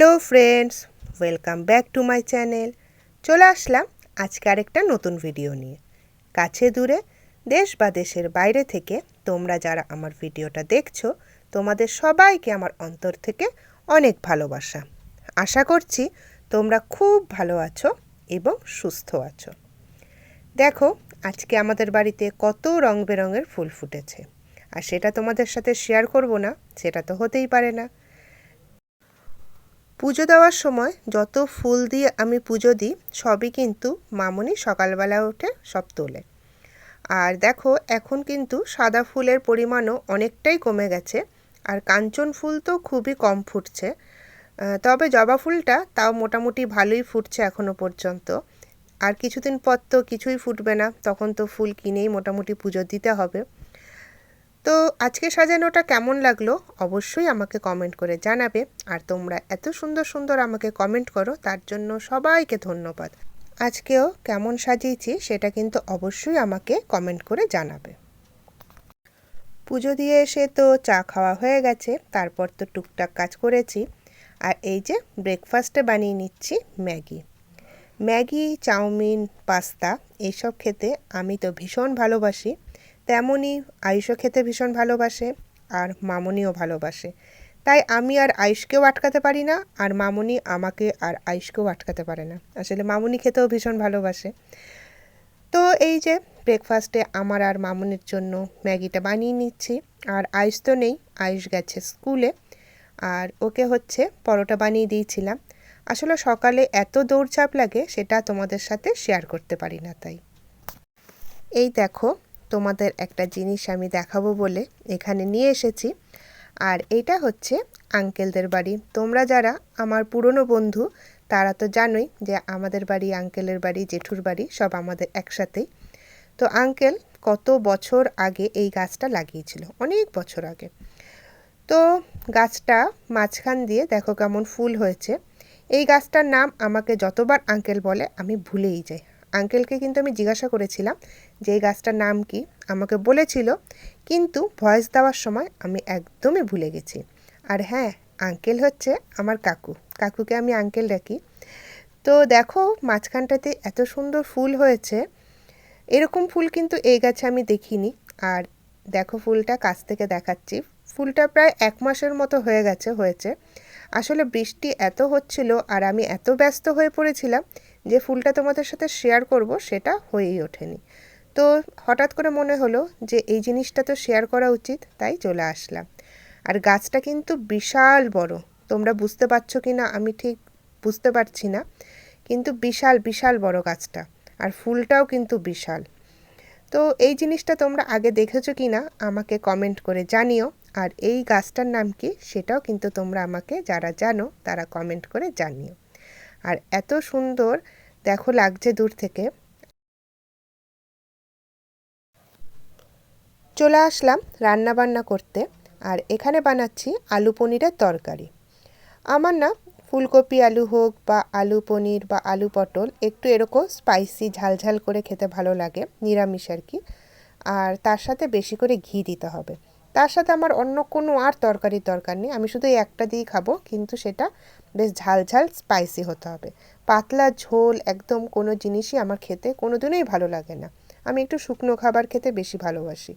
Hello friends, welcome back to my channel. চলে আসলাম আজকে আরেকটা নতুন ভিডিও নিয়ে। কাছে দূরে, দেশ বা দেশের বাইরে থেকে তোমরা যারা আমার ভিডিওটা দেখছ, তোমাদের সবাইকে আমার অন্তর থেকে অনেক ভালোবাসা। আশা করছি তোমরা খুব ভালো আছো এবং সুস্থ আছো। দেখো, আজকে আমাদের বাড়িতে কত রং বেরঙের ফুল ফুটেছে। আর সেটা তোমাদের সাথে শেয়ার করব না, সেটা তো হতেই পারে না। পুজো দেওয়ার সময় যত ফুল দিয়ে আমি পুজো দিই, সবই কিন্তু মামনি সকালবেলা উঠে সব তোলে। আর দেখো, এখন কিন্তু সাদা ফুলের পরিমাণও অনেকটাই কমে গেছে, আর কাঞ্চন ফুল তো খুবই কম ফুটছে। তবে জবা ফুলটা তাও মোটামুটি ভালোই ফুটছে এখনও পর্যন্ত। আর কিছুদিন পর তো কিছুই ফুটবে না, তখন তো ফুল কিনেই মোটামুটি পুজো দিতে হবে। তো আজকে সাজানোটা কেমন লাগল? অবশ্যই আমাকে কমেন্ট করে জানাবে। আর তোমরা এত সুন্দর সুন্দর আমাকে কমেন্ট করো, তার জন্য সবাইকে ধন্যবাদ। আজকেও কেমন সাজিয়েছি সেটা কিন্তু অবশ্যই আমাকে কমেন্ট করে জানাবে। পুজো দিয়ে এসে তো চা খাওয়া হয়ে গেছে, তারপর তো টুকটাক কাজ করেছি। আর এই যে ব্রেকফাস্টে বানিয়ে নিচ্ছি ম্যাগি। ম্যাগি, চাউমিন, পাস্তা এইসব খেতে আমি তো ভীষণ ভালোবাসি। তেমনই আয়ুষও খেতে ভীষণ ভালোবাসে আর মামনিও ভালোবাসে। তাই আমি আর আয়ুষকেও আটকাতে পারি না আর মামনি আমাকে আর আয়ুষকেও আটকাতে পারে না। আসলে মামনি খেতেও ভীষণ ভালোবাসে। তো এই যে ব্রেকফাস্টে আমার আর মামনির জন্য ম্যাগিটা বানিয়ে নিচ্ছি। আর আয়ুষ তো নেই, আয়ুষ গেছে স্কুলে। আর ওকে হচ্ছে পরোটা বানিয়ে দিয়েছিলাম। আসলে সকালে এত দৌড়চাপ লাগে সেটা তোমাদের সাথে শেয়ার করতে পারি না তাই। এই দেখো তোমাদের একটা জিনিস আমি দেখাবো বলে এখানে নিয়ে এসেছি। আর এটা হচ্ছে আঙ্কেলদের বাড়ি। তোমরা যারা আমার পুরনো বন্ধু, তারা তো জানোই যে আমাদের বাড়ি, আঙ্কেলের বাড়ি, জেঠুর বাড়ি সব আমাদের একসাথেই। তো আঙ্কেল কত বছর আগে এই গাছটা লাগিয়েছিল? অনেক বছর আগে। তো গাছটা মাঝখান দিয়ে দেখো কেমন ফুল হয়েছে। এই গাছটার নাম আমাকে যতবার আঙ্কেল বলে আমি ভুলেই যাই। আঙ্কেলকে কিন্তু আমি জিজ্ঞাসা করেছিলাম যে এই গাছটার নাম কি আমাকে বলেছিল, কিন্তু ভয়েস দেওয়ার সময় আমি একদমই ভুলে গেছি। আর হ্যাঁ আঙ্কেল হচ্ছে আমার কাকু। কাকুকে আমি আঙ্কেল ডাকি। তো দেখো, মাঝখানটাতে এত সুন্দর ফুল হয়েছে। এরকম ফুল কিন্তু এই গাছে আমি দেখিনি। আর দেখো ফুলটা কাছ থেকে দেখাচ্ছি। ফুলটা প্রায় এক মাসের মতো হয়ে গেছে, হয়েছে। আসলে বৃষ্টি এত হচ্ছিল আর আমি এত ব্যস্ত হয়ে পড়েছিলাম যে ফুলটা তোমাদের সাথে শেয়ার করব, সেটা হয়েই ওঠেনি। তো হঠাৎ করে মনে হলো যে এই জিনিসটা তো শেয়ার করা উচিত, তাই চলে আসলাম। আর গাছটা কিন্তু বিশাল বড়, তোমরা বুঝতে পারছ কি না আমি ঠিক বুঝতে পারছি না, কিন্তু বিশাল বিশাল বড় গাছটা, আর ফুলটাও কিন্তু বিশাল। তো এই জিনিসটা তোমরা আগে দেখেছ কি না আমাকে কমেন্ট করে জানিও, আর এই গাছটার নাম কি সেটাও কিন্তু তোমরা আমাকে যারা জানো তারা কমেন্ট করে জানিও। আর এত সুন্দর, দেখো লাগছে দূর থেকে চলে আসলাম রান্না বান্না করতে, আর এখানে বানাচ্ছি আলু পনিরের তরকারি। আমার না ফুলকপি আলু হোক বা আলু পনির বা আলু পটল একটু এরকম স্পাইসি ঝালঝাল করে খেতে ভালো লাগে, নিরামিষ আর কি। আর তার সাথে বেশি করে ঘি দিতে হবে। তার সাথে আমার অন্য কোনো আর তরকারির দরকার নেই। আমি শুধু একটা দিয়েই খাব, কিন্তু সেটা বেশ ঝাল ঝাল স্পাইসি হতে হবে। পাতলা ঝোল একদম কোনো জিনিসই আমার খেতে কোনো দিনই ভালো লাগে না। আমি একটু শুকনো খাবার খেতে বেশি ভালোবাসি।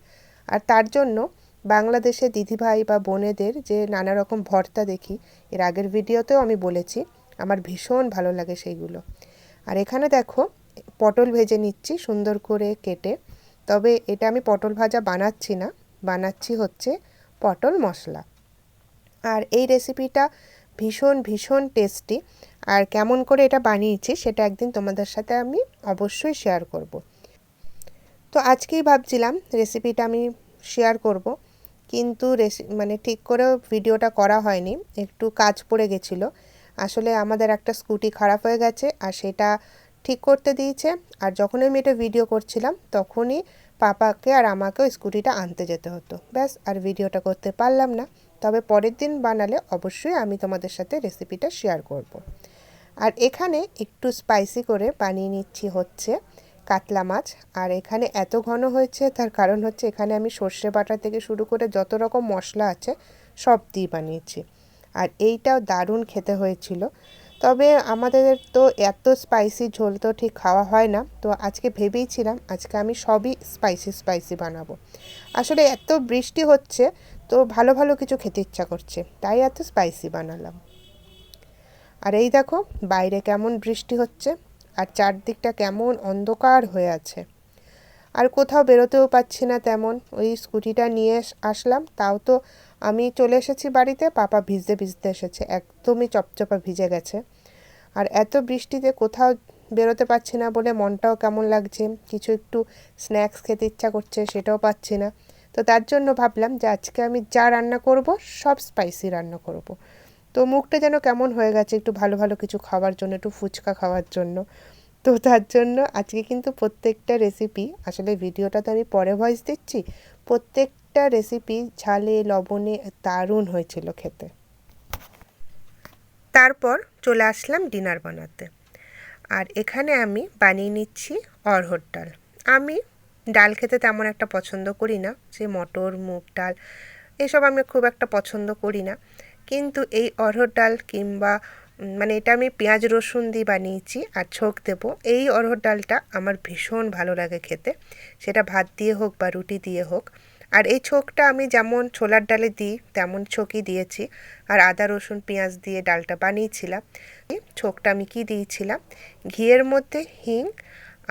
আর তার জন্য বাংলাদেশে দিদিভাই বা বোনেদের যে নানা রকম ভর্তা দেখি, এর আগের ভিডিওতেও আমি বলেছি, আমার ভীষণ ভালো লাগে সেইগুলো। আর এখানে দেখো, পটল ভেজে নিচ্ছি সুন্দর করে কেটে, তবে এটা আমি পটল ভাজা বানাচ্ছি না, বানাচ্ছি হচ্ছে পটল মশলা। আর এই রেসিপিটা ভীষণ ভীষণ টেস্টি আর কেমন করে এটা বানিয়েছি সেটা একদিন তোমাদের সাথে আমি অবশ্যই শেয়ার করব। তো আজকেই ভাবছিলাম রেসিপিটা আমি শেয়ার করব। কিন্তু রেসি মানে ঠিক করেও ভিডিওটা করা হয়নি। একটু কাজ পড়ে গেছিল। আসলে আমাদের একটা স্কুটি খারাপ হয়ে গেছে আর সেটা ঠিক করতে দিয়েছে। আর যখন আমি এটা ভিডিও করছিলাম, তখনই পাপাকে আর আমাকেও স্কুটিটা আনতে যেতে হতো। ব্যাস, আর ভিডিওটা করতে পারলাম না। তবে পরের দিন বানালে অবশ্যই আমি তোমাদের সাথে রেসিপিটা শেয়ার করব। আর এখানে একটু স্পাইসি করে বানিয়ে নিচ্ছি হচ্ছে কাতলা মাছ। আর এখানে এত ঘন হয়েছে, তার কারণ হচ্ছে এখানে আমি সর্ষে বাটা থেকে শুরু করে যত রকম মশলা আছে সব দিয়ে বানিয়েছি। আর এইটাও দারুণ খেতে হয়েছিল। তবে আমাদের তো এত স্পাইসি ঝোল তো ঠিক খাওয়া হয় না। তো আজকে ভেবেইছিলাম আজকে আমি সবই স্পাইসি স্পাইসি বানাবো। আসলে এত বৃষ্টি হচ্ছে, তো ভালো ভালো কিছু খেতে ইচ্ছা করছে। তাই এত স্পাইসি বানালাম। আর এই দেখো, বাইরে কেমন বৃষ্টি হচ্ছে। আর চারদিকটা কেমন অন্ধকার হয়ে আছে। আর কোথাও বেরোতেও পাচ্ছি না তেমন। ওই স্কুটিটা নিয়ে আসলাম, তাও তো আমি চলে এসেছি বাড়িতে। পাপা ভিজতে ভিজতে এসেছে, একদমই চপচপা ভিজে গেছে। আর এত বৃষ্টিতে কোথাও বেরোতে পারছি না বলে মনটাও কেমন লাগছে। কিছু একটু স্ন্যাক্স খেতে ইচ্ছা করছে, সেটাও পাচ্ছি না। তো তার জন্য ভাবলাম যে আজকে আমি যা রান্না করব, সব স্পাইসি রান্না করব। তো মুখটা যেন কেমন হয়ে গেছে একটু ভালো ভালো কিছু খাওয়ার জন্য, একটু ফুচকা খাওয়ার জন্য। তো তার জন্য আজকে কিন্তু প্রত্যেকটা রেসিপি আসলে ভিডিওটা তো আমি পরে ভয়েস দিচ্ছি, প্রত্যেকটা রেসিপি ঝালে, লবণে দারুণ হয়েছিল খেতে। তারপর চলে আসলাম ডিনার বানাতে। আর এখানে আমি বানিয়ে নিচ্ছি অরহর ডাল। আমি ডাল খেতে তেমন একটা পছন্দ করি না, যে মটর, মুগ ডাল, এসব আমি খুব একটা পছন্দ করি না। কিন্তু এই অরহর ডাল কিংবা মানে এটা আমি পেঁয়াজ রসুন দিয়ে বানিয়েছি আর ছোক দেবো। এই অরহর ডালটা আমার ভীষণ ভালো লাগে খেতে। সেটা ভাত দিয়ে হোক বা রুটি দিয়ে হোক। আর এই ছোকটা আমি যেমন ছোলার ডালে দিই, তেমন ছোকই দিয়েছি। আর আদা, রসুন, পেঁয়াজ দিয়ে ডালটা বানিয়েছিলাম। ছোকটা আমি কি দিয়েছিলাম? ঘিয়ের মধ্যে হিং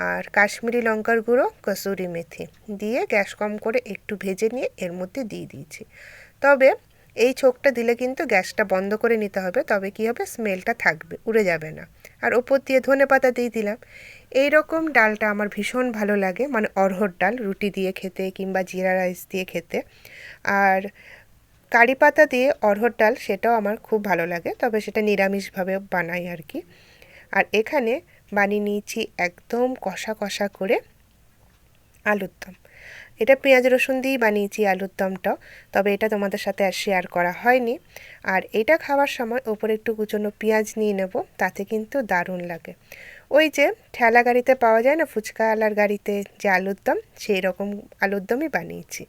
আর কাশ্মীরি লঙ্কার গুঁড়ো, কসুরি মেথি দিয়ে গ্যাস কম করে একটু ভেজে নিয়ে এর মধ্যে দিয়ে দিয়েছি। তবে এই ছোকটা দিলে কিন্তু গ্যাসটা বন্ধ করে নিতে হবে, তবে কি হবে? স্মেলটা থাকবে, উড়ে যাবে না। আর ওপর দিয়ে ধনে পাতা দিয়ে দিলাম। এই রকম ডালটা আমার ভীষণ ভালো লাগে মানে অরহর ডাল, রুটি দিয়ে খেতে কিংবা জিরা রাইস দিয়ে খেতে। আর কারি পাতা দিয়ে অরহর ডাল, সেটাও আমার খুব ভালো লাগে, তবে সেটা নিরামিষভাবে বানাই আর কি। আর এখানে বানিয়ে নিয়েছি একদম কষা কষা করে আলুর দম এটা পেঁয়াজ রসুন দিয়েই বানিয়েছি আলুর দমটা, তবে এটা তোমাদের সাথে আর শেয়ার করা হয়নি। আর এটা খাওয়ার সময় ওপরে একটু কুচনো পেঁয়াজ নিয়ে নেব, তাতে কিন্তু দারুণ লাগে। ওই যে ঠেলা গাড়িতে পাওয়া যায় না ফুচকা আলার গাড়িতে যে আলুর দম, সেই রকম আলুর দমই বানিয়েছি।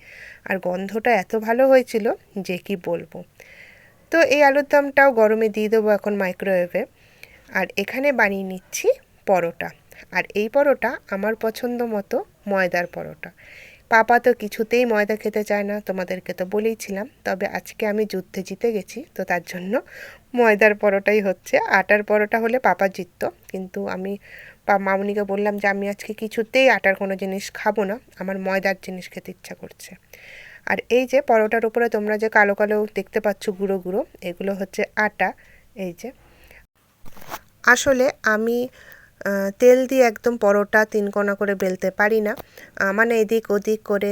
আর গন্ধটা এত ভালো হয়েছিল যে কি বলব। তো এই আলুর দমটাও গরমে দিয়ে দেবো এখন মাইক্রোওয়েভে আর এখানে বানিয়ে নিচ্ছি পরোটা। আর এই পরোটা আমার পছন্দ মতো ময়দার পরোটা। পাপা তো কিছুতেই ময়দা খেতে চায় না, তোমাদেরকে তো বলেইছিলাম। তবে আজকে আমি যুদ্ধে জিতে গেছি, তো তার জন্য ময়দার পরোটাই হচ্ছে। আটার পরোটা হলে পাপা জিতত, কিন্তু আমি মামুনিকে বললাম যে, আমি আজকে কিছুতেই আটার কোনো জিনিস খাব না, আমার ময়দার জিনিস খেতে ইচ্ছা করছে। আর এই যে পরোটার উপরে তোমরা যে কালো কালো দেখতে পাচ্ছ গুঁড়ো গুঁড়ো, এগুলো হচ্ছে আটা। এই যে। আসলে আমি তেল দিয়ে একদম পরোটা তিন কোনা করে বেলতে পারি না। মানে এদিক ওদিক করে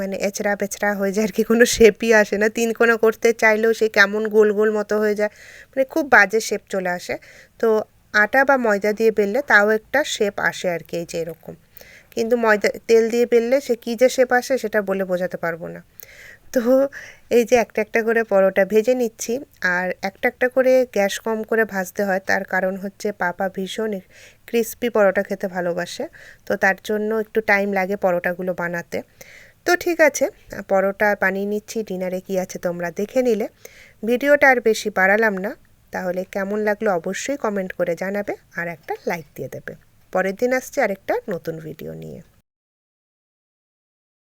মানে এচড়া পেচড়া হয়ে যায় আর কি, কোনো শেপই আসে না। তিন কোনা করতে চাইলেও সে কেমন গোল গোল মতো হয়ে যায় মানে খুব বাজে শেপ চলে আসে। তো আটা বা ময়দা দিয়ে বেললে তাও একটা শেপ আসে আর কি, এই যে এরকম। কিন্তু ময়দা, তেল দিয়ে বেললে সে কী যে শেপ আসে সেটা বলে বোঝাতে পারব না। তো এই যে একটা একটা করে পরোটা ভেজে নিচ্ছি, আর একটা একটা করে গ্যাস কম করে ভাজতে হয়। তার কারণ হচ্ছে পাপা ভীষণ ক্রিস্পি পরোটা খেতে ভালোবাসে, তো তার জন্য একটু টাইম লাগে পরোটাগুলো বানাতে। তো ঠিক আছে, পরোটা বানিয়ে নিচ্ছি, ডিনারে কি আছে তোমরা দেখে নিলে। ভিডিওটা আর বেশি বাড়ালাম না, তাহলে কেমন লাগল অবশ্যই কমেন্ট করে জানাবে, আর একটা লাইক দিয়ে দেবে। পরের দিন আসছে আরেকটা নতুন ভিডিও নিয়ে।